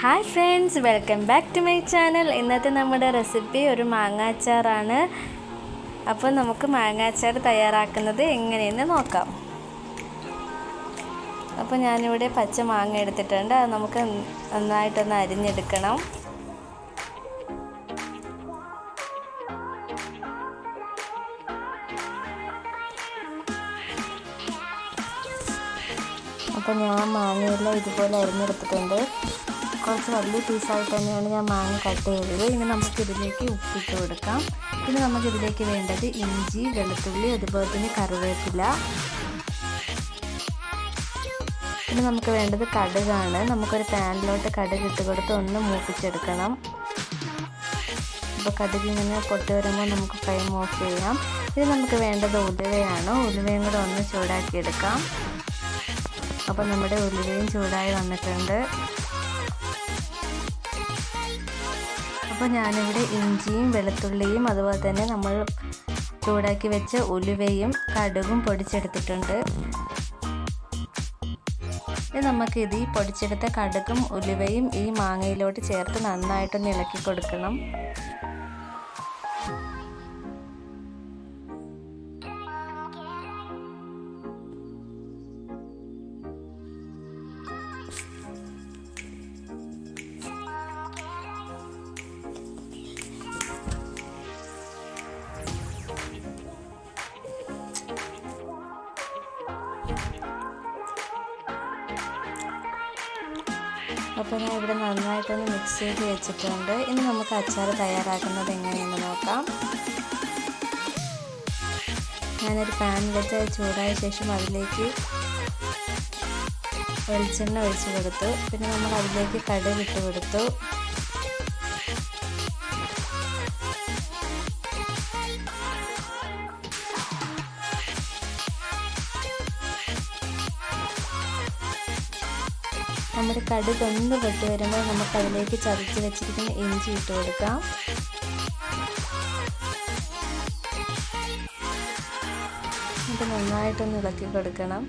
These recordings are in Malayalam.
Hi friends welcome back to my channel ഇന്നത്തെ നമ്മുടെ റെസിപ്പി ഒരു മാങ്ങാച്ചാറാണ്. അപ്പോൾ നമുക്ക് മാങ്ങാച്ചാർ തയ്യാറാക്കുന്നത് എങ്ങനെയെന്ന് നോക്കാം. അപ്പോൾ ഞാനിവിടെ പച്ച മാങ്ങ എടുത്തിട്ടുണ്ട്. അത് നമുക്ക് നന്നായിട്ടൊന്ന് അരിഞ്ഞെടുക്കണം. അപ്പോൾ ഞാൻ മാങ്ങയെല്ലാം ഇതുപോലെ അരിഞ്ഞെടുത്തിട്ടുണ്ട്. കുറച്ച് വലിയ പീസായിട്ട് തന്നെയാണ് ഞാൻ മാങ്ങ കട്ട് ചെയ്തത്. ഇനി നമുക്ക് ഇതിലേക്ക് ഉപ്പിട്ട് കൊടുക്കാം. പിന്നെ നമുക്ക് ഇതിലേക്ക് വേണ്ടത് ഇഞ്ചി വെളുത്തുള്ളി അതുപോലെ തന്നെ കറിവേപ്പില. പിന്നെ നമുക്ക് വേണ്ടത് കടുകാണ്. നമുക്കൊരു പാനിലോട്ട് കടുക് ഇട്ട് കൊടുത്ത് ഒന്ന് മൂപ്പിച്ചെടുക്കണം. അപ്പോൾ കടുക് ഇങ്ങനെ പൊട്ടി വരുമ്പോൾ നമുക്ക് ഫ്ലെയിം ഓഫ് ചെയ്യാം. ഇത് നമുക്ക് വേണ്ടത് ഉലുവയാണ്. ഉലുവയും കൂടെ ഒന്ന് ചൂടാക്കിയെടുക്കാം. അപ്പോൾ നമ്മുടെ ഉലുവയും ചൂടായി വന്നിട്ടുണ്ട്. അപ്പോൾ ഞാനിവിടെ ഇഞ്ചിയും വെളുത്തുള്ളിയും അതുപോലെ തന്നെ നമ്മൾ ചൂടാക്കി വെച്ച ഉലുവയും കടുകും പൊടിച്ചെടുത്തിട്ടുണ്ട്. ഇനി നമുക്ക് ഇത് ഈ പൊടിച്ചെടുത്ത കടുകും ഉലുവയും ഈ മാങ്ങയിലോട്ട് ചേർത്ത് നന്നായിട്ടൊന്ന് ഇളക്കി കൊടുക്കണം. അപ്പോൾ ഞാൻ ഇവിടെ നന്നായിട്ടൊന്ന് മിക്സ് ചെയ്ത് വെച്ചിട്ടുണ്ട്. ഇനി നമുക്ക് അച്ചാർ തയ്യാറാക്കുന്നത് എങ്ങനെയെന്ന് നോക്കാം. ഞാനൊരു പാൻ ചൂടായ ശേഷം അതിലേക്ക് വെളിച്ചെണ്ണ ഒഴിച്ച് കൊടുത്തു. പിന്നെ നമ്മൾ അതിലേക്ക് കടുക് ഇട്ട് കൊടുത്തു. നമ്മുടെ കടുക് ഒന്ന് പൊട്ടി വരുമ്പോൾ നമുക്ക് അതിലേക്ക് ചതച്ച് വെച്ചിരിക്കുന്ന ഇഞ്ചി ഇട്ട് കൊടുക്കാം. ഇത് നന്നായിട്ടൊന്ന് ഇളക്കി കൊടുക്കണം.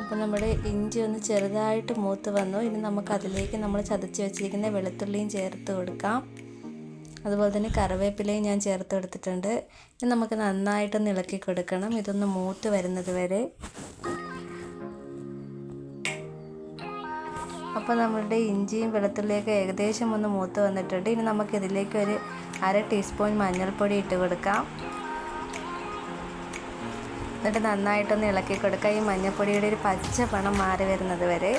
അപ്പം നമ്മുടെ ഇഞ്ചി ഒന്ന് ചെറുതായിട്ട് മൂത്ത് വന്നു. ഇനി നമുക്ക് അതിലേക്ക് നമ്മൾ ചതച്ച് വെച്ചിരിക്കുന്ന വെളുത്തുള്ളിയും ചേർത്ത് കൊടുക്കാം. അതുപോലെ തന്നെ കറിവേപ്പിലയും ഞാൻ ചേർത്ത് കൊടുത്തിട്ടുണ്ട് ഇനി നമുക്ക് നന്നായിട്ടൊന്ന് ഇളക്കി കൊടുക്കണം. ഇതൊന്ന് മൂത്ത് വരുന്നത് വരെ. അപ്പോൾ നമ്മളുടെ ഇഞ്ചിയും വെളുത്തുള്ളിയൊക്കെ ഏകദേശം ഒന്ന് മൂത്ത് വന്നിട്ടുണ്ട്. ഇനി നമുക്കിതിലേക്ക് ഒരു അര ടീസ്പൂൺ മഞ്ഞൾപ്പൊടി ഇട്ട് കൊടുക്കാം. എന്നിട്ട് നന്നായിട്ടൊന്ന് ഇളക്കി കൊടുക്കുക ഈ മഞ്ഞൾപ്പൊടിയുടെ ഒരു പച്ച പണം മാറി വരുന്നത് വരെ.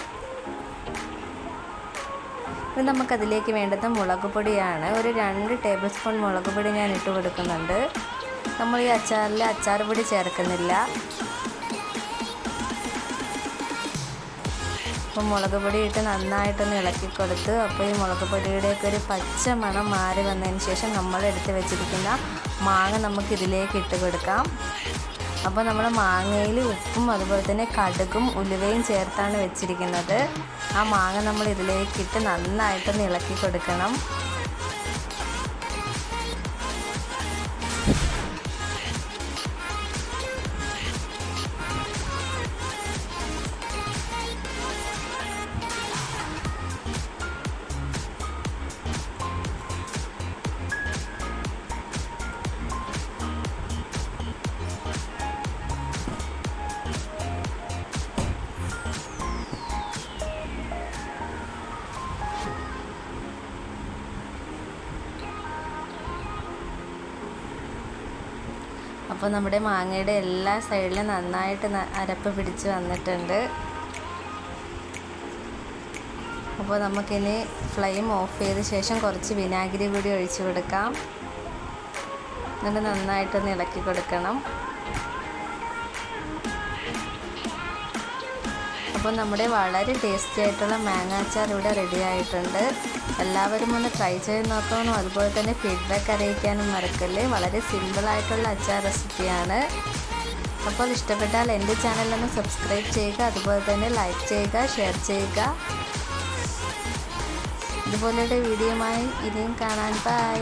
ഇനി നമുക്കതിലേക്ക് വേണ്ടത് മുളക് പൊടിയാണ് ഒരു രണ്ട് ടേബിൾ സ്പൂൺ മുളക് പൊടി ഞാൻ ഇട്ട് കൊടുക്കുന്നുണ്ട്. നമ്മൾ ഈ അച്ചാറിൽ അച്ചാർ പൊടി ചേർക്കുന്നില്ല. അപ്പം മുളക് പൊടി ഇട്ട് നന്നായിട്ടൊന്ന് ഇളക്കി കൊടുത്ത് അപ്പോൾ ഈ മുളക് പൊടിയുടെയൊക്കെ ഒരു പച്ച മണം മാറി വന്നതിന് ശേഷം നമ്മൾ എടുത്ത് വെച്ചിരിക്കുന്ന മാങ്ങ നമുക്ക് ഇതിലേക്ക് ഇട്ട് കൊടുക്കാം. അപ്പോൾ നമ്മൾ മാങ്ങയിൽ ഉപ്പും അതുപോലെ തന്നെ കടുകും ഉലുവയും ചേർത്താണ് വെച്ചിരിക്കുന്നത്. ആ മാങ്ങ നമ്മൾ ഇതിലേക്കിട്ട് നന്നായിട്ട് ഇളക്കി കൊടുക്കണം. അപ്പോൾ നമ്മുടെ മാങ്ങയുടെ എല്ലാ സൈഡിലും നന്നായിട്ട് അരപ്പ് പിടിച്ച് വന്നിട്ടുണ്ട്. അപ്പോൾ നമുക്കിനി ഫ്ലെയിം ഓഫ് ചെയ്ത ശേഷം കുറച്ച് വിനാഗിരി കൂടി ഒഴിച്ചു കൊടുക്കാം. എന്നിട്ട് നന്നായിട്ടൊന്ന് ഇളക്കി കൊടുക്കണം. അപ്പോൾ നമ്മുടെ വളരെ ടേസ്റ്റി ആയിട്ടുള്ള മാങ്ങ അച്ചാർ ഇവിടെ റെഡി ആയിട്ടുണ്ട്. എല്ലാവരും ഒന്ന് ട്രൈ ചെയ്ത് നോക്കാനും അതുപോലെ തന്നെ ഫീഡ്ബാക്ക് അറിയിക്കാനും മറക്കല്ലേ. വളരെ സിമ്പിളായിട്ടുള്ള അച്ചാർ റെസിപ്പിയാണ് അപ്പോൾ ഇഷ്ടപ്പെട്ടാൽ എന്റെ ചാനലൊന്ന് സബ്സ്ക്രൈബ് ചെയ്യുക. അതുപോലെ തന്നെ ലൈക്ക് ചെയ്യുക ഷെയർ ചെയ്യുക. ഇതുപോലെയുള്ള വീഡിയോയുമായി ഇനിയും കാണാൻ ബൈ